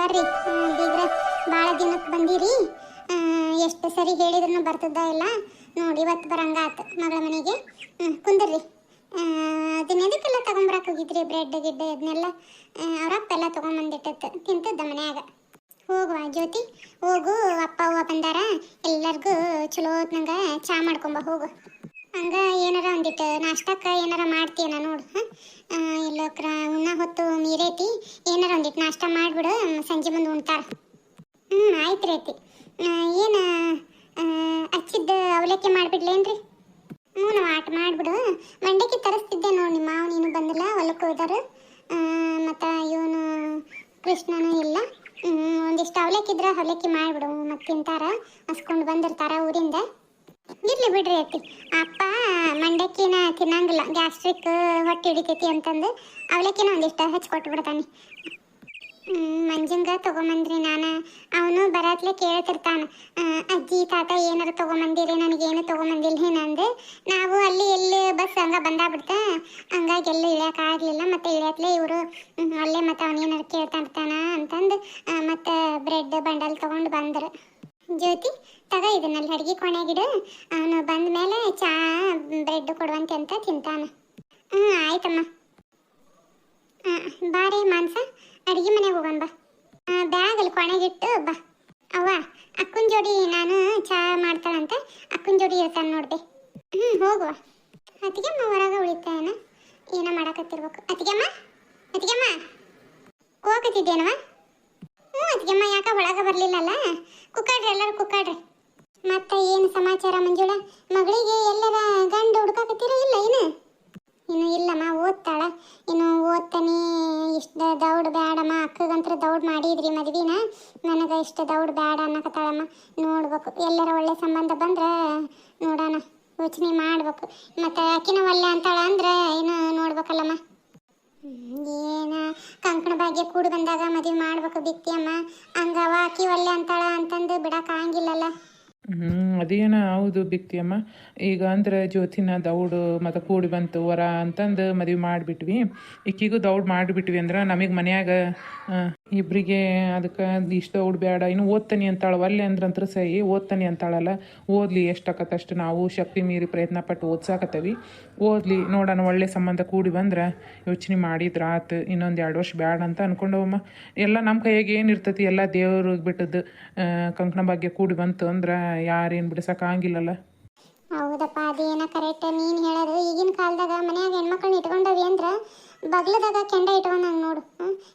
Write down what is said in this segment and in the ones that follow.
ಬರ್ರಿ. ಬೀಗ್ರ ಭಾಳ ದಿನಕ್ಕೆ ಬಂದಿರಿ. ಎಷ್ಟು ಸರಿ ಹೇಳಿದ್ರು ಬರ್ತದ ಇಲ್ಲ? ನೋಡಿ, ಇವತ್ತು ಬರಂಗಾತು ಮಗಳ ಮನೆಗೆ. ಕುಂದಿರಿ. ಕುಂದ್ರಿ ಅದನ್ನ ಎದಕ್ಕೆಲ್ಲ ತಗೊಂಬರಕ್ಕೆ ಹೋಗಿದ್ರಿ ಬ್ರೆಡ್ ಗಿಡ್ ಅದನ್ನೆಲ್ಲ ಅವ್ರಪ್ಪ ಎಲ್ಲ ತೊಗೊಂಬಂದಿಟ್ಟತ್ತು ತಿಂತದ್ದ ಮನ್ಯಾಗ. ಹೋಗುವ ಜ್ಯೋತಿ, ಹೋಗು, ಅಪ್ಪ ಅವ್ವ ಬಂದಾರ. ಎಲ್ಲರಿಗೂ ಚಲೋ ನಂಗೆ ಚಾ ಮಾಡ್ಕೊಂಬ, ಹೋಗು. ಹಂಗ ಏನಾರ ಒಂದಿಟ್ಟು ನಾಷ್ಟಕ್ಕ ಏನಾರ ಮಾಡ್ತೀಯನ ನೋಡು ಇಲ್ಲ ಉಣ್ಣ ಹೊತ್ತು ಮೀರೈತಿ. ಏನಾರ ಒಂದಿಟ್ಟು ನಾಷ್ಟ ಮಾಡಿಬಿಡು, ಸಂಜೆ ಬಂದು ಉಣ್ತಾರ. ಹ್ಞೂ ಆಯ್ತು ರೀತಿ. ಏನು ಹಚ್ಚಿದ್ದ ಅವಲಕ್ಕಿ ಮಾಡಿಬಿಡ್ಲೇನ್ರಿ? ಹ್ಞೂ, ನಾವು ಆಟ ಮಾಡಿಬಿಡು. ಮಂಡಕ್ಕಿ ತರಿಸ್ತಿದ್ದೆ ನೋಡಿ ನಿಮ್ಮ ಮಾವ, ನೀನು ಬಂದಿಲ್ಲ ಹೊಲಕ್ಕೆ ಹೋದಾರು. ಮತ್ತು ಇವನು ಕೃಷ್ಣನೂ ಇಲ್ಲ. ಒಂದಿಷ್ಟು ಅವಲಕ್ಕಿ ಇದ್ರೆ, ಅವಲಕ್ಕಿ ಮಾಡಿಬಿಡು ಮತ್ತು ತಿಂತಾರ. ಹಸ್ಕೊಂಡು ಬಂದಿರ್ತಾರ ಊರಿಂದ. ಇರ್ಲಿ ಬಿಡ್ರಿ ಅತ್ತಿ. ಅಪ್ಪ, ಮಂಡಕ್ಕಿನ ತಿನ್ನಂಗಿಲ್ಲ. ಗ್ಯಾಸ್ಟ್ರಿಕ್ ಹೊಟ್ಟೆ ಹಿಡಿತೈತಿ ಅಂತಂದು ಅವಲಕ್ಕಿನ ಒಂದಿಷ್ಟು ಹಚ್ಕೊಟ್ಟು ಬಿಡ್ತಾನೆ ಮಂಜಂಗ ತಗೊಂಬಂದ್ರಿ ನಾನು. ಅವನು ಬರತ್ಲೆ ಕೇಳ್ತಿರ್ತಾನೆ. ಅಜ್ಜಿ, ತಾತ ಏನಾರು ತಗೊಂಬಂದಿರಿ, ನನಗೇನು ತಗೊಂಬಂದಿಲ್ಲ ಏನಂದು ನಾವು ಅಲ್ಲಿ ಎಲ್ಲಿ ಬಸ್ ಹಂಗ ಬಂದಾಗ್ಬಿಡ್ತ. ಬಿಡ್ತಾ ಹಂಗಾಗಿ ಎಲ್ಲ ಆಗಲಿಲ್ಲ. ಮತ್ತೆ ಇಳಿಯತ್ಲೆ ಇವರು ಅಲ್ಲೇ ಮತ್ತೆ ಅವನೇನಾರು ಕೇಳ್ತಾ ಇರ್ತಾನ ಅಂತಂದು ಮತ್ತೆ ಬ್ರೆಡ್ ಬಂಡಲ್ ತಗೊಂಡು ಬಂದ್ರು. ಜ್ಯೋತಿ ತಗ, ಇದನ್ನಲ್ಲಿ ಅಡ್ಗೆ ಕೋಣೆಗಿಡು ಅವನು ಬಂದ ಮೇಲೆ ಚಾ, ಬ್ರೆಡ್ ಕೊಡುವಂತೆ ಅಂತ ತಿಂತಾನ. ಹ್ಞೂ ಆಯ್ತಮ್ಮ. ಹಾಂ ಬಾರಿ ಮಾನ್ಸ ಅಡುಗೆ ಮನೆಗೆ ಹೋಗೋಣ ಬಾ. ಬ್ಯಾಗ್ ಅಲ್ಲಿ ಕೊನೆಗಿಟ್ಟು ಬಾ. ಅವ್ವ, ಅಕ್ಕನ ಜೋಡಿ ನಾನು ಚಾ ಮಾಡ್ತಾಳಂತ. ಅಕ್ಕನ ಜೋಡಿ ಇರ್ತಾನೆ ನೋಡ್ದೆ. ಹ್ಞೂ ಹೋಗುವ. ಅತ್ತಿಗೆಮ್ಮ ಹೊರಗೆ ಉಳಿತಾಯನ ಏನೋ ಮಾಡಕತ್ತಿರ್ಬೇಕು. ಅತ್ತಿಗೆಮ್ಮ ಅತ್ತಿಗೆಮ್ಮ. ಹೋಗತ್ತಿದ್ದೇನವ ಹ್ಞೂ ಅತ್ತಿಗೆಮ್ಮ, ಯಾಕ ಒಳಗೆ ಬರಲಿಲ್ಲಲ್ಲ? ಕುಕ್ಕಾಡ್ರಿ, ಎಲ್ಲರೂ ಕುಕ್ಕಾಡ್ರಿ. ಮತ್ತೆ ಏನು ಸಮಾಚಾರ ಮಂಜುಳ? ಮಗಳಿಗೆ ಎಲ್ಲರ ಗಂಡು ಹುಡ್ಕಾಕತ್ತೀರ ಇಲ್ಲ ಏನು? ಇನ್ನು ಇಲ್ಲಮ್ಮ, ಓದ್ತಾಳ. ಇನ್ನು ಓದ್ತಾನೆ ಇಷ್ಟು ದೌಡ್ ಬೇಡಮ್ಮ ಅಕ್ಕಗಂತ್ರ ದೌಡ್ ಮಾಡಿದ್ರಿ ಮದ್ವಿನ. ನನಗೆ ಇಷ್ಟು ದೌಡ್ ಬೇಡ ಅನ್ನಕತ್ತಾಳಮ್ಮ. ನೋಡ್ಬೇಕು, ಎಲ್ಲರ ಒಳ್ಳೆ ಸಂಬಂಧ ಬಂದ್ರೆ ನೋಡೋಣ, ಯೋಚನೆ ಮಾಡ್ಬೇಕು. ಮತ್ತು ಅಕ್ಕಿನ ಒಲ್ಲೆ ಅಂತಾಳ ಅಂದ್ರೆ ಏನು ನೋಡ್ಬೇಕಲ್ಲಮ್ಮ. ಏನ, ಕಂಕಣ ಭಾಗ್ಯ ಕೂಡು ಬಂದಾಗ ಮದುವೆ ಮಾಡ್ಬೇಕು ಬಿತ್ತಿ ಅಮ್ಮ ಹಂಗವ ಅಕ್ಕಿ ಒಲ್ಲೆ ಅಂತಾಳ ಅಂತಂದು ಬಿಡಕ್ಕೆ ಹ್ಞೂ ಅದೇನ ಹೌದು ಬಿಕ್ತಿಯಮ್ಮ ಈಗ ಅಂದ್ರೆ ಜ್ಯೋತಿನ ದೌಡ್ ಮತ್ತು ಕೂಡಿ ಬಂತು, ವರ ಅಂತಂದು ಮದುವೆ ಮಾಡಿಬಿಟ್ವಿ. ಈಕಿಗೂ ದೌಡ್ ಮಾಡಿಬಿಟ್ವಿ ಅಂದ್ರೆ ನಮಗೆ ಮನ್ಯಾಗ ಇಬ್ಬರಿಗೆ ಅದಕ್ಕೆ ಇಷ್ಟು ದೌಡ್ ಬೇಡ ಇನ್ನು ಓದ್ತಾನೆ ಅಂತಾಳ, ಒಲ್ಲೆ ಅಂದ್ರಂತ್ರ ಸಹಿ ಓದ್ತಾನೆ ಅಂತಾಳಲ್ಲ, ಓದಲಿ ಎಷ್ಟಾಕತ್ತಷ್ಟು ನಾವು ಶಕ್ತಿ ಮೀರಿ ಪ್ರಯತ್ನ ಪಟ್ಟು ಓದ್ಸಾಕತ್ತವಿ. ಓದಲಿ ನೋಡೋಣ ಒಳ್ಳೆ ಸಂಬಂಧ ಕೂಡಿ ಬಂದ್ರೆ ಯೋಚನೆ ಮಾಡಿದ್ರೆ ಆತು, ಇನ್ನೊಂದು ಎರಡು ವರ್ಷ ಬೇಡ ಅಂತ ಅನ್ಕೊಂಡವಮ್ಮ. ಎಲ್ಲ ನಮ್ಮ ಕೈಯಾಗ ಏನು ಇರ್ತೈತಿ, ಎಲ್ಲ ದೇವ್ರಿಗೆ ಬಿಟ್ಟದ್ದು ಕಂಕಣ ಭಾಗ್ಯ ಕೂಡಿ ಬಂತು ಅಂದ್ರೆ ಯಾರೇನು ಬಿಡಿಸೋಕ್ಕಾಗಿಲ್ಲಲ್ಲ ಹೌದಪ್ಪ, ಅದೇನ ಕರೆಕ್ಟ್ ನೀನ್ ಹೇಳೋದು ಈಗಿನ ಕಾಲದಾಗ ಮನ್ಯಾಗ ಹೆಣ್ಮಕ್ಳನ್ನ ಇಟ್ಕೊಂಡವಿ ಅಂದ್ರ ಬಗ್ಲದಾಗ ಕೆಂಡ ಇಟ್ಕೊಂಡಂಗೆ ನೋಡು?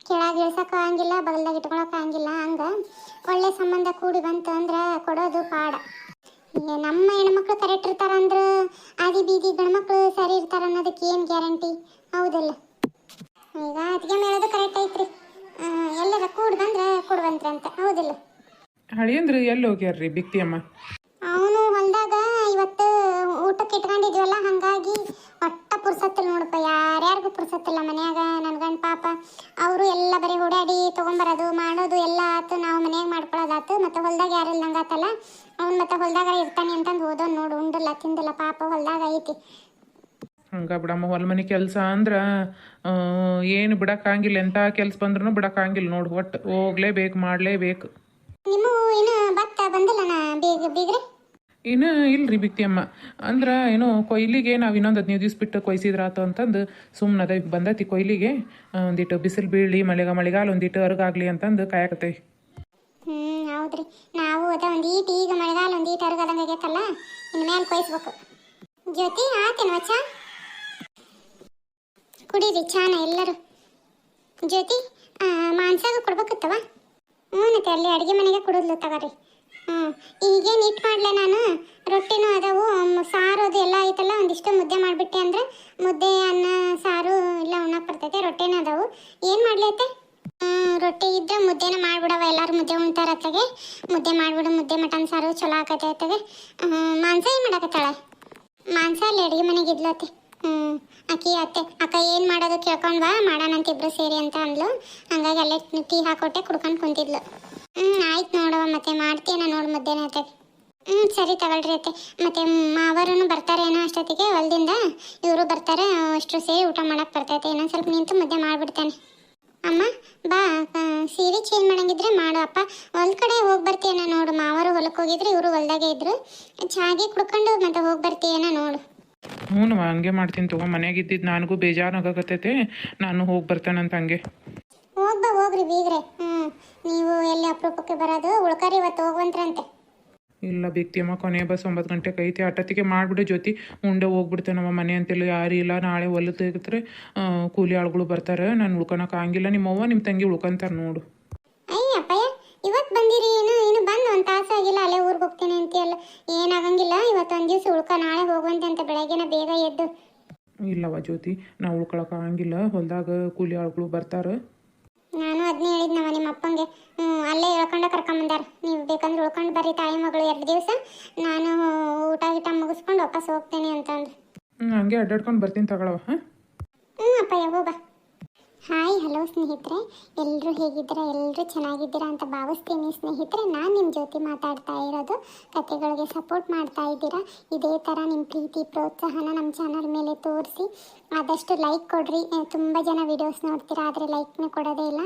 ಕೆಳಗೆ ಇಳ್ಸಕ್ಕ ಆಗಂಗಿಲ್ಲ ಬಗಲ್ದಾಗ ಇಟ್ಕೊಳಕ್ ಆಗಂಗಿಲ್ಲ ಹಂಗ ಒಳ್ಳೆ ಸಂಬಂಧ ಕೂಡಿ ಬಂತು ಅಂದ್ರೆ ಕೊಡೋದು ಪಾಡ. ನಮ್ಮ ಹೆಣ್ಮಕ್ಳು ಕರೆಕ್ಟ್ ಇರ್ತಾರ ಅಂದ್ರ ಆದಿ ಬೀದಿ ಗಂಡ್ಮಕ್ಳು ಸರಿ ಇರ್ತಾರ ಅನ್ನೋದಕ್ಕೆ ಏನ್ ಗ್ಯಾರಂಟಿ ಹೌದಲ್ಲ? ಈಗ ಅದಕ್ಕೆ ಹೇಳೋದು ಕರೆಕ್ಟ್ ಐತ್ರಿ. ಎಲ್ಲರ ಕೂಡಿ ಬಂದ್ರೆ ಕೊಡುವಂತ್ರಿ ಅಂತ ಹೌದಿಲ್ಲ ಹಳಿಯಂದ್ರೆ ಎಲ್ಲಿ ಹೋಗ್ಯಾರ್ರಿ, ಬಿಕ್ತಿಯಮ್ಮ? ಅವನು ಮನ್ಯಾಗ ಮತ್ತೆ ಹೊಲ್ದಾಗ ಯಾರು ಇಲ್ಲಂಗಾತಲ್ಲ ಅವ್ನು ಮತ್ತೆ ಹೊಲ್ದಾಗ ಇರ್ತಾನೆ ಅಂತಂದು ಓದೋ ನೋಡು ಉಂಡಲ್ಲ ತಿಂದಿಲ್ಲ ಪಾಪ ಹೊಲ್ದಾಗ ಐತಿ. ಹಂಗ ಬಿಡಮ್ಮ ಹೊಲ ಮನೆ ಕೆಲಸ ಅಂದ್ರೆ ಏನು ಬಿಡೋಕ್ಕಾಗಿಲ್ಲ ಎಂಥ ಕೆಲಸ ಬಂದ್ರೂ ಬಿಡೋಕ್ಕಾಗಿಲ್ಲ ನೋಡು ಒಟ್ಟು ಹೋಗ್ಲೇಬೇಕು ಮಾಡಲೇಬೇಕು. ನಿಮ್ಮ ಏನು ಭತ್ತ ಬಂದಿಲ್ಲ ನಾ ಬೀಗ ಬೀಗ್ರೆ? ಇನ್ನು ಇಲ್ರಿ ಬಿಕ್ತಿಯಮ್ಮ ಅಂದ್ರೆ ಏನು ಕೊಯ್ಲಿಗೆ ನಾವು ಇನ್ನೊಂದು ಹದಿನೈದು ದಿವ್ಸ ಬಿಟ್ಟು ಕೊಯ್ಸಿದ್ರಾತು ಅಂತಂದು ಸುಮ್ಮನೆ ಅದ ಬಂದೈತಿ ಕೊಯ್ಲಿಗೆ ಒಂದಿಟ್ಟು ಬಿಸಿಲು ಬೀಳಿ ಮಳೆಗ ಮಳೆಗಾಲ ಒಂದಿಟ್ಟು ಅರ್ಗಾಗ್ಲಿ ಅಂತಂದು ಕಾಯಕತ್ತೇವಿ. ಹ್ಞೂ ಹೌದ್ರಿ. ನಾವು ಅದ ಒಂದು ಈಟ್ ಈಗ ಮಳೆಗಾಲ ಒಂದು ಅರ್ಗದಂಗ ಆಗೈತಲ್ಲ ಇನ್ನು ಮೇಲೆ ಕೊಯ್ಸ್ಬೇಕು. ಜ್ಯೋತಿ ಆತೇನವ ಚಾ ಕುಡೀರಿ ಚಾನ ಎಲ್ಲರೂ. ಜ್ಯೋತಿ ಆ, ಮಾನ್ಸಾಗ ಕೊಡ್ಬೇಕತ್ತವ? ಹ್ಞೂ ಅಲ್ಲಿ ಅಡುಗೆ ಮನೆಗೆ ಕುಡಿದ್ಲು ತಗೋರಿ. ಹ್ಞೂ ಈಗೇನು ಇಟ್ಟು ಮಾಡ್ಲೆ ನಾನು? ರೊಟ್ಟಿನೂ ಅದಾವು ಸಾರು ಅದು ಎಲ್ಲ ಐತಲ್ಲ ಒಂದಿಷ್ಟು ಮುದ್ದೆ ಮಾಡಿಬಿಟ್ಟೆ ಅಂದ್ರೆ ಮುದ್ದೆ ಅನ್ನ ಸಾರು ಎಲ್ಲ ಉಣ್ಣಕ್ಕೆ ಬರ್ತೈತೆ ರೊಟ್ಟಿನೂ ಅದಾವು. ಏನು ಮಾಡ್ಲಿ ಅತ್ತೆ? ಹ್ಮ್, ರೊಟ್ಟಿ ಇದ್ದ ಮುದ್ದೆನ ಮಾಡ್ಬಿಡವ, ಎಲ್ಲಾರು ಮುದ್ದೆ ಉಣ್ತಾರ ಅತ್ತಗೆ ಮುದ್ದೆ ಮಾಡ್ಬಿಡು, ಮುದ್ದೆ ಮಟನ್ ಸಾರು ಚಲೋ ಆಕತೆ ಅತ್ತಗೆ. ಮಾಂಸ ಏನು ಮಾಡಕತ್ತಾಳ? ಮಾಂಸ ಅಲ್ಲಿ ಅಡುಗೆ ಮನೆಗೆ ಇದ್ಲತ್ತೆ ಹ್ಞೂ ಅಕ್ಕಿ, ಅತ್ತೆ. ಅಕ್ಕ ಏನು ಮಾಡೋದು ಕೇಳ್ಕೊಂಡು ಬಾ ಮಾಡೋಣಂತ ಇಬ್ರು ಸೇರಿ ಅಂತ ಅಂದ್ಲು. ಹಂಗಾಗಿ ಅಲ್ಲೇ ಟೀ ಹಾಕೊಟ್ಟೆ, ಕುಡ್ಕೊಂಡು ಕುಂತಿದ್ಲು. ಹ್ಞೂ ಆಯ್ತು ನೋಡುವ ಮತ್ತೆ ಮಾಡ್ತೀನ ನೋಡು ಮುದ್ದೆನ ಅತ್ತಗೆ ಹ್ಞೂ ಸರಿ ತಗೊಳ್ರಿ ಅತ್ತೆ. ಮತ್ತೆ ಮಾವರೂ ಬರ್ತಾರೇನೋ ಅಷ್ಟೊತ್ತಿಗೆ, ಹೊಲದಿಂದ. ಇವರು ಬರ್ತಾರೆ, ಅಷ್ಟು ಸೇರಿ ಊಟ ಮಾಡೋಕೆ ಬರ್ತೈತೆ, ಇನ್ನೊಂದು ಸ್ವಲ್ಪ ನಿಂತು ಮುದ್ದೆ ಮಾಡಿಬಿಡ್ತೇನೆ. ಅಮ್ಮ ಬಾ ಸೀರೆ ಚೇಂಜ್ ಮಾಡಂಗಿದ್ರೆ ಮಾಡು ಅಪ್ಪ. ಹೊಲ್ ಕಡೆ ಹೋಗಿ ಬರ್ತೀಯನ ನೋಡು. ಮಾವರು ಹೊಲಕ್ಕೆ ಹೋಗಿದ್ರೆ ಇವರು ಹೊಲ್ದಾಗೆ ಇದ್ರು. ಚಾಗೆ ಕುಡ್ಕೊಂಡು ಮತ್ತೆ ಹೋಗಿ ಬರ್ತೀಯನ ನೋಡು. ಹ್ಞೂ ಹಂಗೆ ಮಾಡ್ತೀನಿ ತಗೋ. ಮನ್ಯಾಗ ಇದ್ದಿದ್ದು ನನಗೂ ಬೇಜಾರಾಗತ್ತೈತೆ ನಾನು ಹೋಗಿ ಬರ್ತಾನಂತ ಹಂಗೆ. ಹೋಗ್ಬಾ ಹೋಗ್ರಿ ಬೀಗ್ರೆ. ಹ್ಞೂ ನೀವು ಎಲ್ಲಿ ಅಪರೂಪಕ್ಕೆ ಬರೋದು? ಉಳ್ಕರಿ ಇವತ್ತು ಹೋಗುವಂತ್ರಂತೆ. ಇಲ್ಲ ಬಿಕ್ತಿಯಮ್ಮ ಕೊನೆ ಬಸ್ ಒಂಬತ್ತು ಗಂಟೆಗೆ ಐತಿ. ಹಠತ್ತಿಗೆ ಮಾಡಿಬಿಡು ಜೊತೆ ಉಂಡೆ ಹೋಗ್ಬಿಡ್ತೇನಮ್ಮ ಮನೆ ಅಂತೇಳಿ. ಯಾರು ಇಲ್ಲ ನಾಳೆ ಹೊಲ ತೆಗೆದ್ರೆ ಕೂಲಿ ಆಳುಗಳು ಬರ್ತಾರೆ. ನಾನು ಉಳ್ಕೊಳಕ್ಕೆ ಆಗಂಗಿಲ್ಲ. ನಿಮ್ಮ ಅವ್ವ ನಿಮ್ಮ ತಂಗಿ ಉಳ್ಕೊಂತಾರೆ ನೋಡು. ಇವತ್ತು ಬಂದಿರಿ ಏನು? ಏನು ಬಂದು ಒಂದು ತಾಸು ಆಗಿಲ್ಲ. ಅಲ್ಲೇ ಊರಿಗೆ ಹೋಗ್ತೀನಿ ಅಂತೀಯಲ್ಲ. ಏನಾಗಂಗಿಲ್ಲ. ಇವತ್ತು ಒಂದು ದಿವಸ ಉಳ್ಕೊ ನಾಳೆ ಹೋಗುವಂತೆ ಅಂತ ಬೆಳಗ್ಗೆನ ಬೇಗ ಎದ್ದು. ಇಲ್ಲವ ಜ್ಯೋತಿ ನಾವು ಉಳ್ಕೊಳಕ್ಕೆ ಆಗಂಗಿಲ್ಲ. ಹೊಲ್ದಾಗ ಕೂಲಿ ಆಳುಗಳು ಬರ್ತಾರೆ. ನಾನು ಅದನ್ನೇ ಹೇಳಿದ್ನವ ನಿಮ್ಮ ಅಪ್ಪಂಗೆ. ಹ್ಞೂ ಅಲ್ಲೇ ಹೇಳ್ಕೊಂಡ ಕರ್ಕೊಂಬಂದಾರ ನೀವು ಬೇಕಂದ್ರೆ ಉಳ್ಕೊಂಡು ಬರ್ರಿ ತಾಯಿ ಮಗಳು ಎರಡು ದಿವಸ. ನಾನು ಊಟ ಗೀಟ ಮುಗಿಸ್ಕೊಂಡು ವಾಪಸ್ ಹೋಗ್ತೇನೆ ಅಂತಂದ್ರೆ. ಹಂಗೆ ಅಡ್ಡಾಡ್ಕೊಂಡು ಬರ್ತೀನಿ ತಗೊಳವ ಹಾಂ? ಹ್ಞೂ ಅಪ್ಪಯ್ಯ ಹೋಗ ಹಾಯ್, ಹಲೋ ಸ್ನೇಹಿತರೆ. ಎಲ್ಲರೂ ಹೇಗಿದ್ದೀರಾ? ಎಲ್ಲರೂ ಚೆನ್ನಾಗಿದ್ದೀರಾ ಅಂತ ಭಾವಿಸ್ತೀನಿ ಸ್ನೇಹಿತರೆ. ನಾನು ನಿಮ್ಮ ಜೊತೆ ಮಾತಾಡ್ತಾ ಇರೋದು ಕತೆಗಳಿಗೆ ಸಪೋರ್ಟ್ ಮಾಡ್ತಾ ಇದ್ದೀರಾ? ಇದೇ ಥರ ನಿಮ್ಮ ಪ್ರೀತಿ, ಪ್ರೋತ್ಸಾಹನ ನಮ್ಮ ಚಾನಲ್ ಮೇಲೆ ತೋರಿಸಿ ಆದಷ್ಟು ಲೈಕ್ ಕೊಡ್ರಿ. ತುಂಬ ಜನ ವಿಡಿಯೋಸ್ ನೋಡ್ತೀರಾ, ಆದರೆ ಲೈಕ್ನೇ ಕೊಡೋದೇ ಇಲ್ಲ.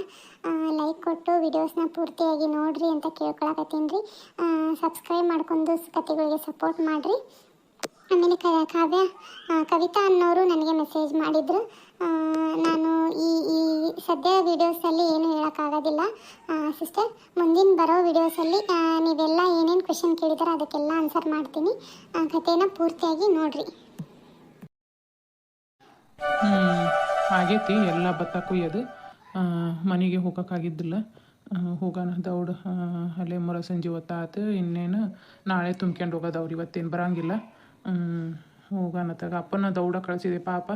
ಲೈಕ್ ಕೊಟ್ಟು ವಿಡಿಯೋಸ್ನ ಪೂರ್ತಿಯಾಗಿ ನೋಡ್ರಿ ಅಂತ ಕೇಳ್ಕೊಳಕತ್ತೀನಿ ರೀ. ಸಬ್ಸ್ಕ್ರೈಬ್ ಮಾಡ್ಕೊಂಡು ಕತೆಗಳಿಗೆ ಸಪೋರ್ಟ್ ಮಾಡಿರಿ. ಆಮೇಲೆ ಕ ಕಾವ್ಯ ಕವಿತಾ ಅನ್ನೋರು ನನಗೆ ಮೆಸೇಜ್ ಮಾಡಿದರು. ನಾನು ಈ ಈ ಸದ್ಯ ವೀಡಿಯೋಸಲ್ಲಿ ಏನು ಹೇಳೋಕ್ಕಾಗೋದಿಲ್ಲ. ಸಿಸ್ಟರ್ ಮುಂದಿನ ಬರೋ ವೀಡಿಯೋಸಲ್ಲಿ ನೀವೆಲ್ಲ ಏನೇನು ಕ್ವೆಶನ್ ಕೇಳಿದಾರೋ ಅದಕ್ಕೆಲ್ಲ ಆನ್ಸರ್ ಮಾಡ್ತೀನಿ. ಕಥೆನ ಪೂರ್ತಿಯಾಗಿ ನೋಡಿರಿ. ಆಗೈತಿ. ಎಲ್ಲ ಭತ್ತ ಕೊಯ್ಯೋದು ಮನೆಗೆ ಹೋಗೋಕ್ಕಾಗಿದ್ದಿಲ್ಲ. ಹೋಗೋಣ ದೌಡ್ ಅಲ್ಲೇ ಮೊರ ಸಂಜೆ ಹೊತ್ತಾತು. ಇನ್ನೇನು ನಾಳೆ ತುಂಬ್ಕೊಂಡು ಹೋಗೋದವ್ರು ಇವತ್ತೇನು ಬರಂಗಿಲ್ಲ. ಹ್ಮ್, ಹೋಗೋಣ ತಗ ಅಪ್ಪನ ದೌಡ ಕಳಿಸಿದೆ ಪಾಪ.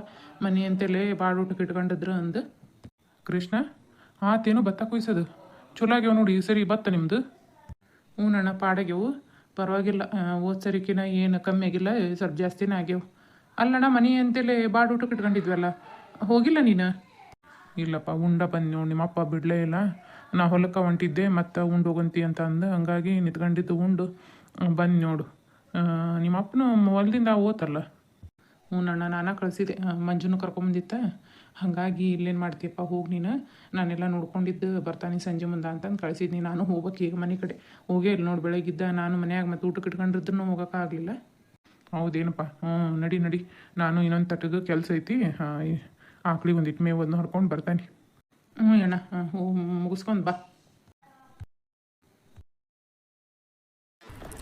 ಮನೆ ಅಂತೇಳಿ ಬಾಡೂಟಕ್ಕೆ ಇಟ್ಕೊಂಡಿದ್ರು ಅಂದು. ಕೃಷ್ಣ ಆತೇನು ಭತ್ತ ಕುಯ್ಸೋದು. ಚಲೋ ಆಗ್ಯಾವ ನೋಡಿ ಈ ಸರಿ ಭತ್ತ ನಿಮ್ಮದು ಹ್ಞೂ ಅಣ್ಣ ಪಾಡಾಗ್ಯವು. ಪರವಾಗಿಲ್ಲ. ಓದ್ ಸರಿಕಿನ ಏನು ಕಮ್ಮಿ ಆಗಿಲ್ಲ ಸ್ವಲ್ಪ ಜಾಸ್ತಿನೇ ಆಗ್ಯವು. ಅಲ್ಲಣ್ಣ ಮನೆ ಅಂತೇಳಿ ಭಾಳ ಊಟಕ್ಕೆ ಇಟ್ಕೊಂಡಿದ್ವಲ್ಲ. ಹೋಗಿಲ್ಲ ನೀನು? ಇಲ್ಲಪ್ಪ ಉಂಡ ಬಂದು ನೋಡಿ ನಿಮ್ಮಪ್ಪ ಬಿಡಲೇ ಇಲ್ಲ. ನಾ ಹೊಲಕ್ಕೆ ಹೊಂಟಿದ್ದೆ ಮತ್ತು ಉಂಡು ಹೋಗಂತಿ ಅಂತ ಅಂದು. ಹಂಗಾಗಿ ನಿಂತ್ಕೊಂಡಿದ್ದು ಉಂಡು. ಬಂದು ನೋಡು. ಆ, ನಿಮ್ಮಪ್ಪನು ಹೊಲದಿಂದ ಓತಲ್ಲ ಹ್ಞೂ ಅಣ್ಣ ನಾನು ಕಳಿಸಿದೆ. ಮಂಜುನು ಕರ್ಕೊಂಬಂದಿತ್ತ. ಹಾಗಾಗಿ ಇಲ್ಲೇನು ಮಾಡ್ತೀಯಪ್ಪ ಹೋಗಿ ನೀನು. ನಾನೆಲ್ಲ ನೋಡ್ಕೊಂಡಿದ್ದು ಬರ್ತಾನೆ ಸಂಜೆ ಮುಂದೆ ಅಂತಂದು ಕಳಿಸಿದ್ನಿ. ನಾನು ಹೋಗೋಕೆ ಈಗ ಮನೆ ಕಡೆ. ಹೋಗೇ ಇಲ್ಲಿ ನೋಡಿ ಬೆಳಗಿದ್ದ ನಾನು ಮನೆಯಾಗ ಮತ್ತೆ ಊಟಕ್ಕೆ ಇಟ್ಕೊಂಡಿದ್ರು ಹೋಗೋಕ್ಕಾಗಲಿಲ್ಲ ಹೌದೇನಪ್ಪ? ಹ್ಞೂ ನಡಿ ನಡಿ. ನಾನು ಇನ್ನೊಂದು ತಟ್ಟದು ಕೆಲಸ ಐತಿ. ಆಕಳಿಗೆ ಆಕಳಿ ಒಂದಿಟ್ಟು ಮೇವು ಅದನ್ನ ಹೊಡ್ಕೊಂಡು ಬರ್ತಾನೆ. ಹ್ಞೂ ಅಣ್ಣ ಹ್ಞೂ ಮುಗಿಸ್ಕೊಂಡು ಬಾ.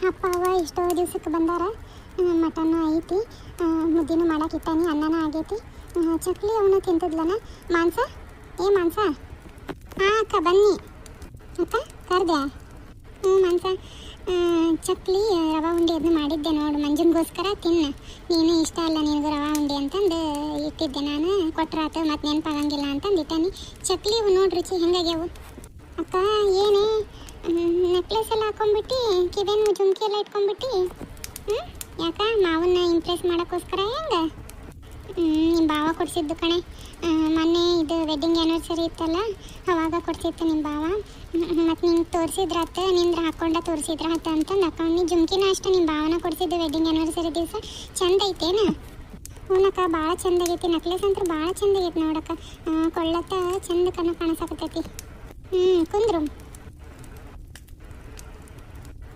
ಅಪ್ಪ ಅವ್ವ ಎಷ್ಟೋ ದಿವ್ಸಕ್ಕೆ ಬಂದಾರ. ಮಟನ್ ಐತಿ. ಮುದ್ದಿನ ಇಟ್ಟಾನಿ ಅನ್ನನ ಆಗೈತಿ. ಚಕ್ಲಿ ಅವನು ತಿಂತದ್ಲನ? ಮಾಂಸ? ಏ, ಮಾಂಸ? ಹಾಂ ಅಕ್ಕ, ಬನ್ನಿ. ಅಕ್ಕ ಕರ್ದೆ ಹ್ಞೂ ಮಾಂಸ. ಚಕ್ಲಿ ರವ ಉಂಡೆ ಅದನ್ನ ಮಾಡಿದ್ದೆ ನೋಡು, ಮಂಜನ್ಗೋಸ್ಕರ ತಿನ್ನ. ನೀನು ಇಷ್ಟ ಅಲ್ಲ ನಿನಗೂ ರವೆ ಉಂಡೆ ಅಂತಂದು ಇಟ್ಟಿದ್ದೆ ನಾನು. ಕೊಟ್ರಾತು ಮತ್ತು ನೆನಪಾಗಂಗಿಲ್ಲ ಅಂತಂದು ಇಟ್ಟಾನಿ ಚಕ್ಲಿ ಚಿ ರುಚಿ ಹೆಂಗಾಗ್ಯಾವು? ಅಕ್ಕ, ಏನೇ? ನೆಕ್ಲೆಸ್ ಎಲ್ಲ ಹಾಕೊಂಡ್ಬಿಟ್ಟು ಕಿವೇನು ಜುಮ್ಕಿ ಎಲ್ಲ ಇಟ್ಕೊಂಡ್ಬಿಟ್ಟು. ಯಾಕ? ಮಾವನ್ನ ಇಂಪ್ರೆಸ್ ಮಾಡೋಕ್ಕೋಸ್ಕರ ಹೆಂಗೆ? ನಿಮ್ಮ ಭಾವ ಕೊಡಿಸಿದ್ದು ಕಣೆ. ಮೊನ್ನೆ ಇದು ವೆಡ್ಡಿಂಗ್ ಆ್ಯನಿವರ್ಸರಿ ಇತ್ತಲ್ಲ, ಅವಾಗ ಕೊಡ್ಸಿತ್ತು ನಿಮ್ಮ ಭಾವ. ಮತ್ತು ನಿಂಗೆ ತೋರಿಸಿದ್ರತ್ತ ನಿಂದ್ರ ಹಾಕೊಂಡ ತೋರಿಸಿದ್ರತ್ತ ಅಂತಂದು ಹಾಕೊಂಡು ಜುಮ್ಕಿನ ಅಷ್ಟೇ ನಿಮ್ಮ ಭಾವನ ಕೊಡಿಸಿದ್ದು ವೆಡ್ಡಿಂಗ್ ಆ್ಯನಿವರ್ಸರಿ ದಿವಸ. ಚಂದ ಐತೇನ? ಹೂನಕ್ಕ, ಭಾಳ ಚಂದ ಆಗೈತಿ. ನೆಕ್ಲೆಸ್ ಅಂತೂ ಭಾಳ ಚಂದ ಆಗೈತಿ ನೋಡಕ್ಕ. ಕೊಳ್ಳತ್ತ ಚಂದ ಕಣ ಕಾಣಿಸಕತ್ತೈತಿ. ಹ್ಞೂ ಕುಂದ್ರು.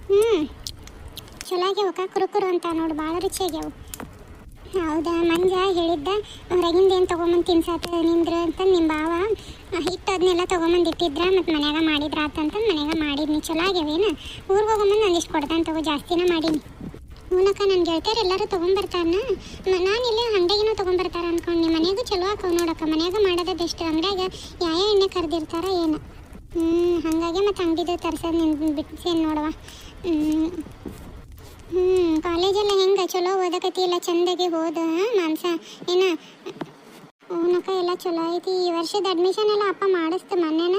ಹ್ಞೂ ಚಲೋ ಆಗ್ಯಾವಕ್ಕ ಕುರುಕುರು ಅಂತ ನೋಡು, ಭಾಳ ರುಚಿ ಆಗ್ಯಾವು. ಹೌದಾ ಮಂಜ ಹೇಳಿದ್ದ ಹೊರಗಿಂದ ಏನು ತೊಗೊಂಬಂದು ತಿನ್ಸಾತ ನಿಂದ್ರ? ಅಂತ ನಿಮ್ಮ ಭಾವ ಹಿಟ್ಟು ಅದನ್ನೆಲ್ಲ ತೊಗೊಂಬಂದು ಇಟ್ಟಿದ್ರ ಮತ್ತು ಮನ್ಯಾಗ ಮಾಡಿದ್ರ ಅಂತ ಮನ್ಯಾಗ ಮಾಡಿದ್ನಿ ಚಲೋ ಆಗ್ಯಾವೇನು ಊರಿಗೆ ಹೋಗೊಂಬಂದು ಒಂದಿಷ್ಟು ಕೊಡ್ತಾನೆ ತಗೋ, ಜಾಸ್ತಿನ ಮಾಡೀನಿ. ಮೂಲಕ ನನ್ನ ಗೆಳತಿಯರು ಎಲ್ಲರೂ ತೊಗೊಂಬರ್ತಾರನ ನಾನು ಇಲ್ಲಿ ಅಂಗಡಿಗಿನೂ ತೊಗೊಂಬರ್ತಾರ ಅನ್ಕೊಂಡು ಮನೆಯಾಗೂ ಚಲೋ ಹಾಕವ್ ನೋಡಕ್ಕ, ಮನ್ಯಾಗ ಮಾಡೋದು ಅಂಗಡಿಯಾಗ ಅಂಗಡ್ಯಾಗ ಯಾವ ಎಣ್ಣೆ ಕರೆದಿರ್ತಾರ ಏನು? ಹ್ಞೂ ಹಾಗಾಗಿ ಮತ್ತು ಅಂಗಡಿದು ತರ್ಸೋದು ನಿನ್ ಬಿಡ್ಸೇನು ನೋಡವ. ಹ್ಞೂ ಕಾಲೇಜೆಲ್ಲ ಹೆಂಗೆ? ಚಲೋ ಓದಕತಿ ಎಲ್ಲ ಚಂದಾಗಿ ಹೋದ ಮಾಂಸ? ಏನ? ಓನಕ್ಕ ಎಲ್ಲ ಚಲೋ ಐತಿ. ಈ ವರ್ಷದ ಅಡ್ಮಿಷನ್ ಎಲ್ಲ ಅಪ್ಪ ಮಾಡಿಸ್ತು ಮೊನ್ನೆನ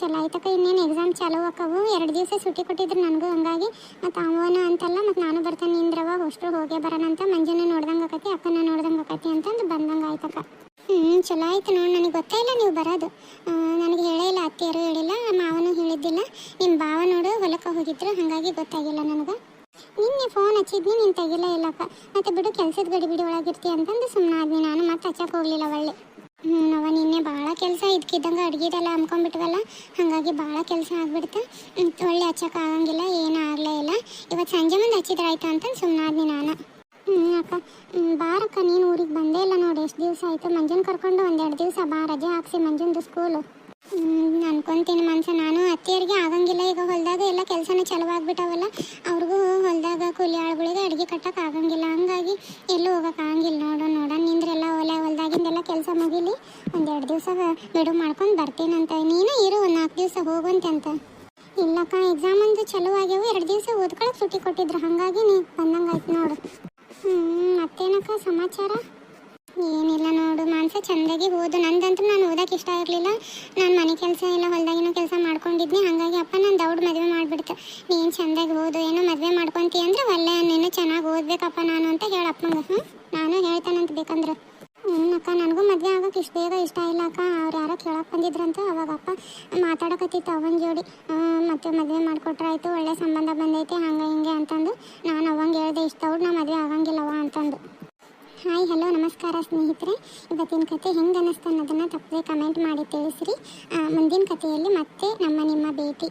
ಚಲೋ ಆಯ್ತಕ್ಕ. ಇನ್ನೇನು ಎಕ್ಸಾಮ್ ಚಾಲೂ ಆಕವು ಎರಡು ದಿವಸ ಸುಟ್ಟಿ ಕೊಟ್ಟಿದ್ರು ನನಗೂ ಹಂಗಾಗಿ. ಮತ್ತು ಅವನ ಅಂತಲ್ಲ, ಮತ್ತು ನಾನು ಬರ್ತಾನೆ ನಿಂದ್ರವ ಅಷ್ಟು ಹೋಗೇ ಬರೋಣ ಅಂತ ಮಂಜುನ ನೋಡ್ದಂಗೆ ಆಕತಿ, ಅಕ್ಕನ ನೋಡ್ದಂಗೆ ಆಕತಿ ಅಂತಂದು ಬಂದಂಗೆ ಆಯ್ತಕ್ಕ. ಹ್ಞೂ ಚಲೋ ಆಯ್ತು ನೋಡಿ, ನನಗೆ ಗೊತ್ತೇ ಇಲ್ಲ ನೀವು ಬರೋದು. ನನಗೆ ಹೇಳೇ ಇಲ್ಲ, ಅತ್ತೆಯರು ಹೇಳಿಲ್ಲ ಮಾವನು ಹೇಳಿದ್ದಿಲ್ಲ. ನಿಮ್ಮ ಭಾವ ನೋಡು, ಹೊಲಕ್ಕೆ ಹೋಗಿದ್ರು, ಹಾಗಾಗಿ ಗೊತ್ತಾಗಿಲ್ಲ ನನಗೆ. ನಿನ್ನೆ ಫೋನ್ ಹಚ್ಚಿದ್ನಿ, ನೀನು ತೆಗಿಲೇ ಇಲ್ಲಪ್ಪ. ಮತ್ತೆ ಬಿಡು, ಕೆಲ್ಸದ ಗಡಿ ಬಿಡಿ, ಒಳಗಿರ್ತಿ ಅಂತಂದು ಸುಮ್ಮನೆ ಆದ್ನಿ ನಾನು, ಮತ್ತೆ ಹಚ್ಚಕ್ಕೆ ಹೋಗ್ಲಿಲ್ಲ ಒಳ್ಳೆ. ಹ್ಞೂ ನವ ನಿನ್ನೆ ಭಾಳ ಕೆಲಸ ಇದ್ಕಿದ್ದಂಗೆ ಅಡ್ಗಿದೆಲ್ಲ ಹಮ್ಕೊಂಡ್ಬಿಟ್ವಲ್ಲ ಹಾಗಾಗಿ ಭಾಳ ಕೆಲಸ ಆಗ್ಬಿಡ್ತು. ಒಳ್ಳೆ ಹಚ್ಚಕ್ಕೆ ಆಗಂಗಿಲ್ಲ, ಏನೂ ಆಗಲೇ ಇಲ್ಲ. ಇವತ್ತು ಸಂಜೆ ಮುಂದೆ ಹಚ್ಚಿದ್ರಾಯ್ತು ಅಂತಂದು ಸುಮ್ಮನೆ ಆದ್ನಿ ನಾನು. ಹ್ಞೂ ಅಕ್ಕ ಬಾರಕ್ಕ, ನೀನು ಊರಿಗೆ ಬಂದೇ ಇಲ್ಲ ನೋಡಿ. ಎಷ್ಟು ದಿವಸ ಆಯಿತು? ಮಂಜುನ್ ಕರ್ಕೊಂಡು ಒಂದೆರಡು ದಿವಸ ಬಾ, ರಜೆ ಹಾಕ್ಸಿ ಮಂಜುಂದು ಸ್ಕೂಲು ಅನ್ಕೊಂತೀನಿ ಮನ್ಸ. ನಾನು ಅತ್ತೆಯರಿಗೆ ಆಗಂಗಿಲ್ಲ. ಈಗ ಹೊಲದಾಗ ಎಲ್ಲ ಕೆಲಸನ ಚಲವಾಗ್ಬಿಟ್ಟವಲ್ಲ ಅವ್ರಿಗೂ ಹೊಲದಾಗ ಕೂಲಿ ಆಳುಗಳಿಗೆ ಅಡುಗೆ ಕಟ್ಟಕ್ಕೆ ಆಗಂಗಿಲ್ಲ. ಹಂಗಾಗಿ ಎಲ್ಲೂ ಹೋಗಕ್ಕೆ ಆಗಂಗಿಲ್ಲ ನೋಡು, ನೋಡ. ನಿಂದ್ರೆಲ್ಲ ಹೊಲ ಹೊಲ್ದಾಗಿಂದೆಲ್ಲ ಕೆಲಸ ಮುಗಿಲಿ. ಒಂದೆರಡು ದಿವಸ ಬಿಡು ಮಾಡ್ಕೊಂಡು ಬರ್ತೀನಂತ ನೀನು ಇರು, ಒಂದು ನಾಲ್ಕು ದಿವಸ ಹೋಗುವಂತೆ ಅಂತ. ಇಲ್ಲಕ್ಕ ಎಕ್ಸಾಮ್ ಒಂದು ಚಲೋ ಆಗ್ಯಾವ. ಎರಡು ದಿವಸ ಓದ್ಕೊಳಕ್ಕೆ ಸುಟ್ಟಿ ಕೊಟ್ಟಿದ್ರು. ಹಾಗಾಗಿ ನೀ ಬಂದಂಗಾಯ್ತು ನೋಡು. ಹ್ಞೂ ಮತ್ತೇನಕ್ಕ ಸಮಾಚಾರ? ಏನಿಲ್ಲ ನೋಡು ಮಾನ್ಸ, ಚಂದಾಗಿ ಓದು. ನಂದಂತೂ ನಾನು ಓದಕ್ಕೆ ಇಷ್ಟ ಇರಲಿಲ್ಲ ನಾನು ಮನೆ ಕೆಲಸ ಎಲ್ಲ ಹೊಲ್ದಾಗಿನ ಕೆಲಸ ಮಾಡ್ಕೊಂಡಿದ್ನಿ. ಹಾಗಾಗಿ ಅಪ್ಪ ನಾನು ದೌಡ್ ಮದುವೆ ಮಾಡಿಬಿಡ್ತು. ನೀನು ಚಂದಾಗಿ ಓದು, ಏನೋ ಮದುವೆ ಮಾಡ್ಕೊಂತಿ ಅಂದ್ರೆ ಒಳ್ಳೆ, ನೀನು ಚೆನ್ನಾಗಿ ಓದ್ಬೇಕಪ್ಪ ನಾನು ಅಂತ ಹೇಳ ಅಪ್ಪಂಗೆ ಹ್ಞೂ ನಾನು ಹೇಳ್ತಾನಂತ ಬೇಕಂದ್ರೆ. ಹ್ಞೂ ಅಕ್ಕ, ನನಗೂ ಮದುವೆ ಆಗೋಕೆ ಇಷ್ಟು ಬೇಗ ಇಷ್ಟ ಇಲ್ಲ, ಅಕ್ಕ. ಕೇಳಕ್ಕೆ ಬಂದಿದ್ರಂತ ಅವಾಗ ಅಪ್ಪ ಮಾತಾಡಕತ್ತಿತ್ತು ಅವನ ಜೋಡಿ ಮತ್ತೆ ಮದುವೆ ಮಾಡಿಕೊಟ್ರಾಯ್ತು ಒಳ್ಳೆ ಸಂಬಂಧ ಬಂದೈತೆ, ಹಂಗೆ ಹಿಂಗೆ ಅಂತಂದು. ನಾನು ಅವಂಗೆ ಹೇಳ್ದೆ, ಇಷ್ಟ ಅವ್ರು ನಾ ಮದುವೆ ಆಗಂಗಿಲ್ಲವ ಅಂತಂದು. ಹಾಯ್, ಹಲೋ, ನಮಸ್ಕಾರ ಸ್ನೇಹಿತರೆ. ಇವತ್ತಿನ ಕತೆ ಹೆಂಗೆ ಅನ್ನಿಸ್ತು ಅನ್ನೋದನ್ನು ತಪ್ಪದೆ ಕಮೆಂಟ್ ಮಾಡಿ ತಿಳಿಸಿರಿ. ಮುಂದಿನ ಕಥೆಯಲ್ಲಿ ಮತ್ತೆ ನಮ್ಮ ನಿಮ್ಮ ಭೇಟಿ.